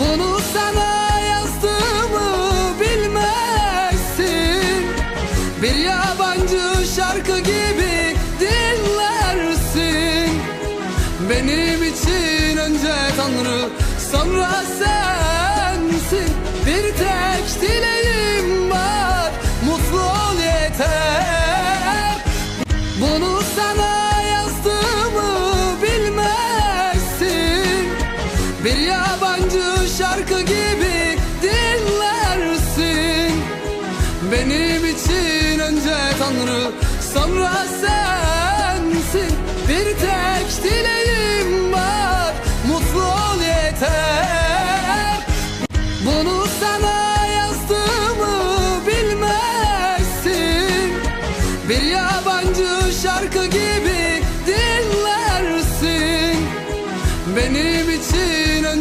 Bunu sana yazdığımı bilmezsin. Bir yabancı şarkı gibi dinlersin. Benim için önce Tanrı sonra sensin. Bir tek dileğim var mutlu ol yeter. Bunu Bir yabancı şarkı gibi dinlersin. Benim için önce Tanrı sonra sensin. Bir tek dileğim var mutlu ol yeter. Bunu sana yazdığımı bilmezsin. Bir yabancı şarkı gibi dinlersin. Benim için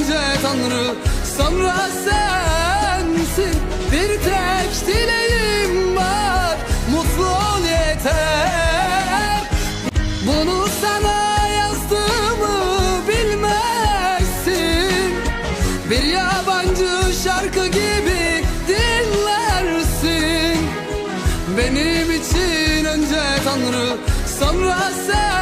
önce Tanrı sonra sensin. Bir tek dileğim var mutlu ol yeter. Bunu sana yazdığımı bilmezsin. Bir yabancı şarkı gibi dinlersin. Benim için önce Tanrı sonra sen